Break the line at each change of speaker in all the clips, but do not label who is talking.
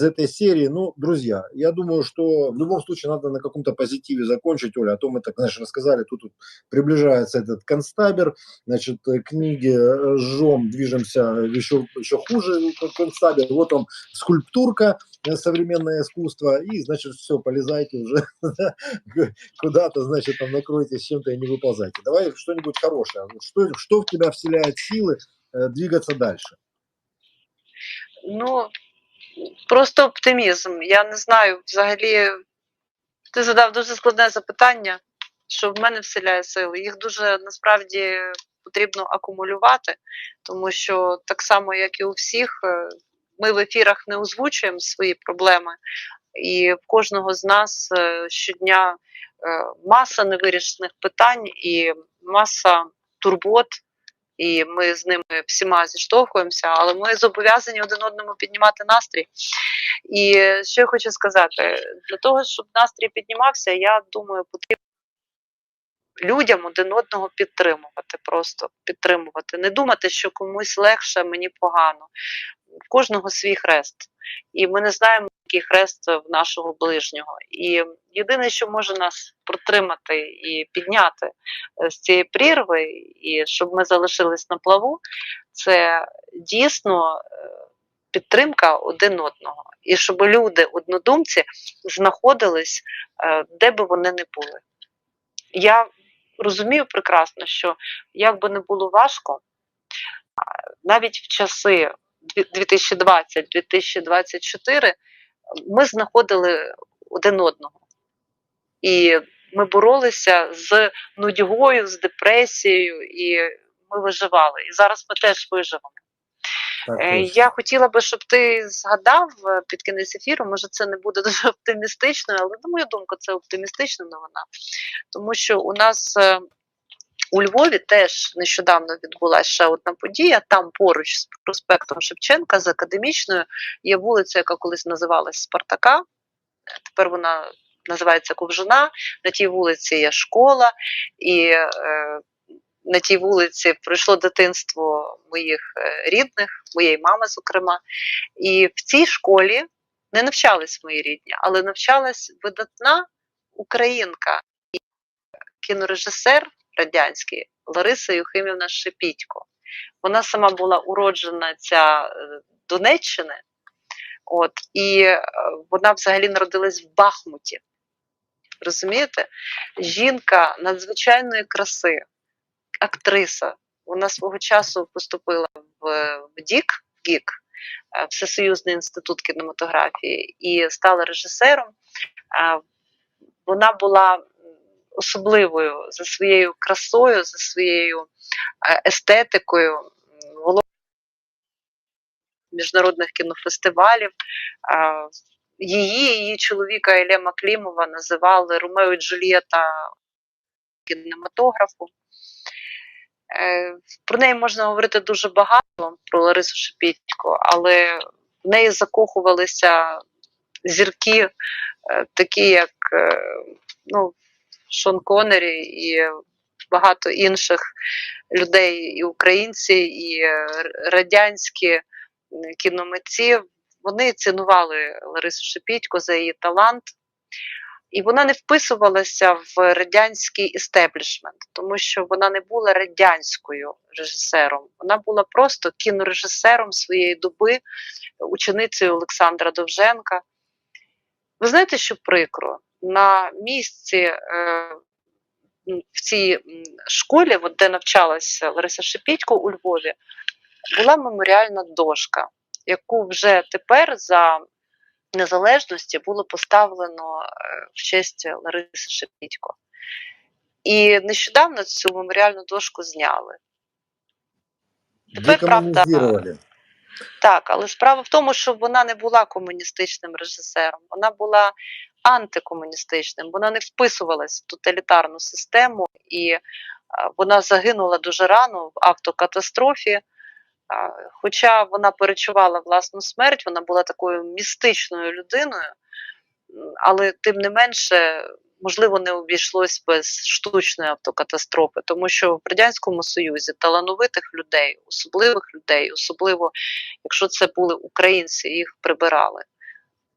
из этой серии, ну, друзья, я думаю, что в любом случае надо на каком-то позитиве закончить, Оля, а то мы так, знаешь, рассказали, тут, тут приближается этот констабер, значит, э, книги э, жжем, движемся еще, еще хуже, констабер, вот он, скульптурка, э, современное искусство, и, значит, все, полезайте уже куда-то, значит, там накройтесь чем-то и не выползайте. Давай что-нибудь хорошее, что, что в тебя вселяет силы э, двигаться дальше?
Ну, просто оптимізм. Я не знаю, взагалі, ти задав дуже складне запитання, що в мене вселяє сили. Їх дуже насправді потрібно акумулювати, тому що так само, як і у всіх, е, ми в ефірах не озвучуємо свої проблеми, і в кожного з нас е, щодня е, маса невирішених питань і маса турбот і ми з ними всіма зіштовхуємося, але ми зобов'язані один одному піднімати настрій. І що я хочу сказати, для того, щоб настрій піднімався, я думаю, потрібно людям один одного підтримувати, просто підтримувати. Не думати, що комусь легше, мені погано. В кожного свій хрест. І ми не знаємо, який хрест в нашого ближнього. І єдине, що може нас протримати і підняти е, з цієї прірви, і щоб ми залишились на плаву, це дійсно е, підтримка один одного. І щоб люди, однодумці, знаходились, е, де би вони не були. Я розумію прекрасно, що як би не було важко, навіть в часи 2020-2024 ми знаходили один одного. І ми боролися з нудьгою, з депресією, і ми виживали. І зараз ми теж виживемо. Так, Я хотіла би, щоб ти згадав е, під кінець ефіру, може це не буде дуже оптимістичною, але на мою думку, це оптимістична новина. Тому що у нас е, у Львові теж нещодавно відбулася ще одна подія. Там поруч з проспектом Шевченка з академічною є вулиця, яка колись називалась Спартака. Тепер вона називається Ковжина. На тій вулиці є школа, і е, на тій вулиці пройшло дитинство моїх е, рідних, моєї мами, зокрема. І в цій школі не навчались мої рідні, але навчалась видатна українка кінорежисер радянський Лариса Юхимівна Шепітько. Вона сама була уроджена ця е, Донеччини, от, і е, вона взагалі народилась в Бахмуті. Розумієте? Жінка надзвичайної краси, актриса. Вона свого часу поступила в, в ДІК, ГІК, е, Всесоюзний інститут кінематографії, і стала режисером. Вона була особливою за своєю красою, за своєю е, естетикою, міжнародних кінофестивалів. Її, її чоловіка Ілля Маклімова називали Ромео і Джулієта кінематографу. Е, про неї можна говорити дуже багато, про Ларису Шепітько, але в неї закохувалися зірки, е, такі як ну, Шон Коннері і багато інших людей, і українці, і радянські кіномитці. Вони цінували Ларису Шепітько за її талант. І вона не вписувалася в радянський істеблішмент, тому що вона не була радянською режисером. Вона була просто кінорежисером своєї доби, ученицею Олександра Довженка. Ви знаєте, що прикро? На місці е, в цій школі, от де навчалася Лариса Шепітько у Львові, була меморіальна дошка, яку вже тепер за незалежності було поставлено е, в честь Лариси Шепітько. І нещодавно цю меморіальну дошку зняли.
Тепер, правда,
так, але справа в тому, що вона не була комуністичним режисером, вона була антикомуністичним, вона не вписувалась в тоталітарну систему, і вона загинула дуже рано в автокатастрофі. Хоча вона перечувала власну смерть, вона була такою містичною людиною, але тим не менше, можливо, не обійшлось без штучної автокатастрофи, тому що в Радянському Союзі талановитих людей, особливих людей, особливо якщо це були українці, їх прибирали.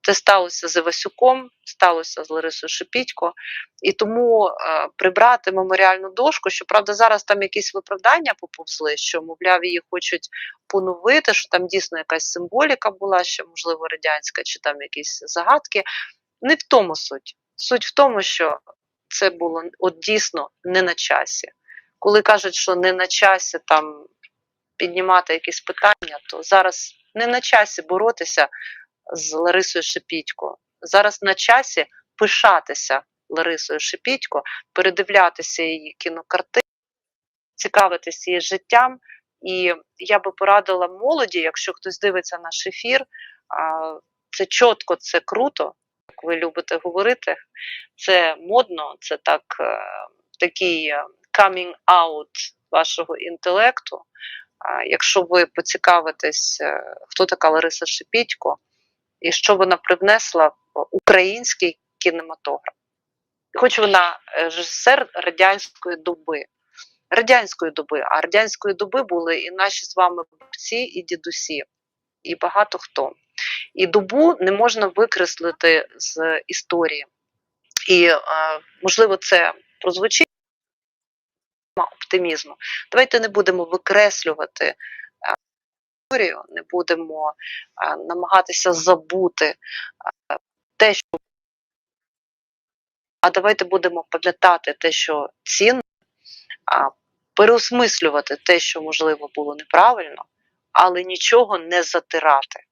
Це сталося з Івасюком, сталося з Ларисою Шепітько. І тому е, прибрати меморіальну дошку, щоправда, зараз там якісь виправдання поповзли, що, мовляв, її хочуть поновити, що там дійсно якась символіка була, ще, можливо, радянська, чи там якісь загадки. Не в тому суть. Суть в тому, що це було от дійсно не на часі. Коли кажуть, що не на часі там піднімати якісь питання, то зараз не на часі боротися з Ларисою Шепітько. Зараз на часі пишатися Ларисою Шепітько, передивлятися її кінокартини, цікавитися її життям. І я би порадила молоді, якщо хтось дивиться наш ефір, це чітко, це круто, як ви любите говорити. Це модно, це так, е, такий е, coming out вашого інтелекту. Якщо ви поцікавитесь, е, хто така Лариса Шепітько і що вона привнесла в український кінематограф. Хоч вона режисер радянської доби, радянської доби, а радянської доби були і наші з вами борці, і дідусі, і багато хто. І добу не можна викреслити з історії. І, е, можливо, це прозвучить оптимізму. Давайте не будемо викреслювати е, історію, не будемо е, намагатися забути те, що а давайте будемо пам'ятати те, що цінно, а переосмислювати те, що можливо було неправильно, але нічого не затирати.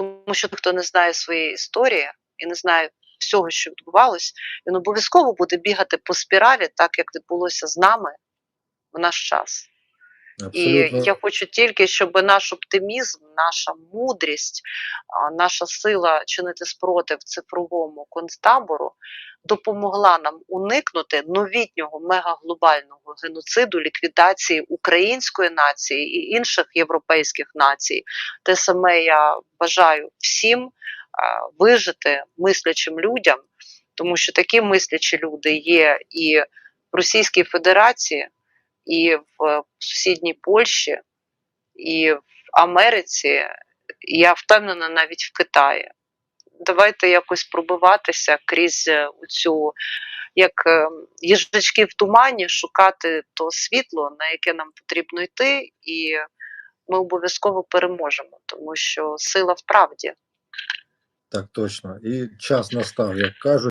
Тому що хто не знає своєї історії і не знає всього, що відбувалось, він обов'язково буде бігати по спіралі, так як відбулося з нами в наш час. І я хочу тільки, щоб наш оптимізм, наша мудрість, наша сила чинити спротив цифровому концтабору допомогла нам уникнути новітнього мегаглобального геноциду, ліквідації української нації і інших європейських націй. Те саме я бажаю всім вижити мислячим людям, тому що такі мислячі люди є і в Російській Федерації і в сусідній Польщі, і в Америці, я впевнена навіть в Китаї. Давайте якось пробиватися крізь цю, як е, їжачки в тумані, шукати то світло, на яке нам потрібно йти, і ми обов'язково переможемо, тому що сила в правді.
Так точно. І час настав, як кажуть.